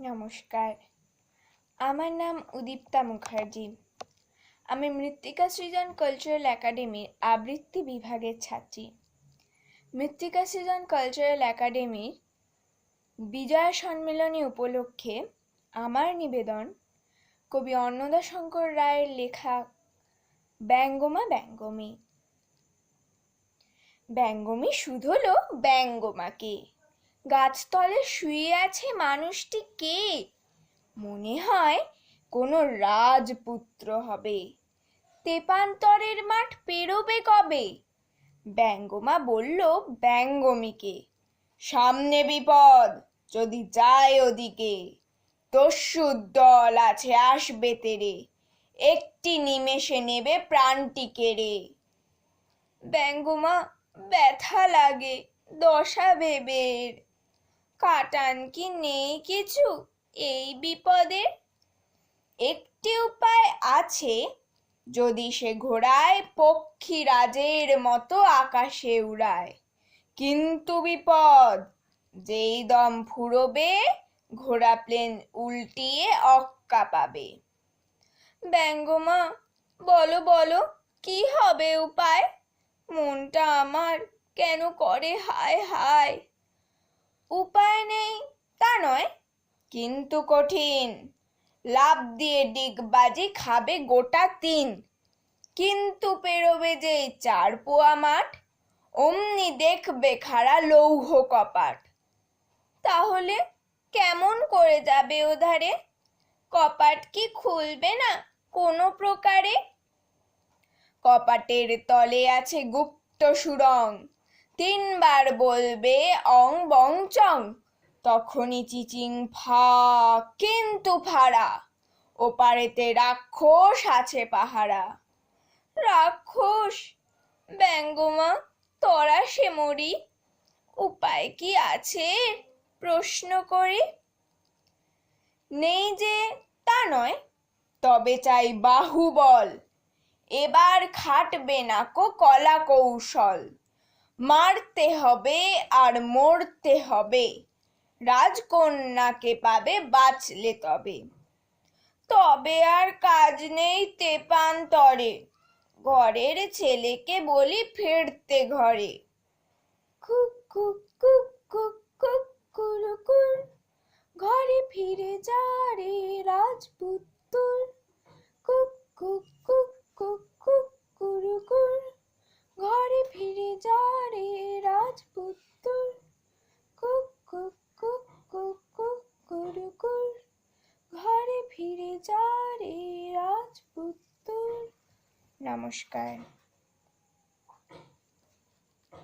নমস্কার। আমার নাম উদীপ্তা মুখার্জি। আমি মৃত্তিকা সৃজন কালচারাল একাডেমির আবৃত্তি বিভাগের ছাত্রী। মৃত্তিকা সৃজন কালচারাল একাডেমির বিজয়া সম্মেলনী উপলক্ষে আমার নিবেদন কবি অন্নদা শঙ্কর রায়ের লেখা ব্যঙ্গমা ব্যঙ্গমী। ব্যঙ্গমী শুধলো ব্যঙ্গমাকে। গাছতলে শুয়ে আছে মানুষটি কে? মনে হয় কোনো রাজপুত্র হবে। তেপান্তরের মাঠ পেরোবে কবে? ব্যঙ্গমা বলল, ব্যঙ্গমীকে। সামনে বিপদ, যদি যায় ওদিকে। দস্যুর দল আছে, আসবে তেরে। একটি নিমেষে নেবে প্রাণটি কেড়ে ব্যঙ্গমা, ব্যথা লাগে, দশা ভেবের কাটান কি নেই কিছু? এই বিপদে একটি উপায় আছে। যদি সে ঘোড়ায় পক্ষীরাজের মতো আকাশে উড়ায়। কিন্তু বিপদ, যেই দম ফুরোবে, ঘোড়া প্লেন উল্টিয়ে অক্কা পাবে। ব্যঙ্গমা বলো বলো, কি হবে উপায়? মনটা আমার কেন করে হায় হায়? উপায় নেই, তা নয়। কিন্তু কঠিন। লাভ দিয়ে ডিগবাজি খাবে গোটা তিন। কিন্তু পেরোবে যে চার পোয়া মাঠ, অমনি দেখবে খাড়া লৌহ কপাট। তাহলে কেমন করে যাবে ওধারে? কপাট কি খুলবে না কোনো প্রকারে? কপাটের তলে আছে গুপ্ত সুরং। তিনবার বলবে অং বং চং। তখনই চিচিং ফা কিন্তু ফাড়া ওপারেতে রাক্ষস আছে পাহারা। রাক্ষস? ব্যঙ্গমা তরা সে মরি। উপায় কি আছে? প্রশ্ন করি। নেই যে তা নয়, তবে চাই বাহুবল। এবার খাটবে না কো কলা কৌশল মারতে হবে আর মরতে হবে। রাজকন্যাকে পাবে বাঁচলে তবে। তবে আর কাজ নেই তেপান্তরে। ঘরের ছেলেকে বলি ফিরতে ঘরে। ঘরে ফিরে যা রে রাজপুত্তুর। কুক কুক কুক কুক কুক কুক কুক কুরুকুর ঘরে ফিরে যা রে রাজপুত্র নমস্কার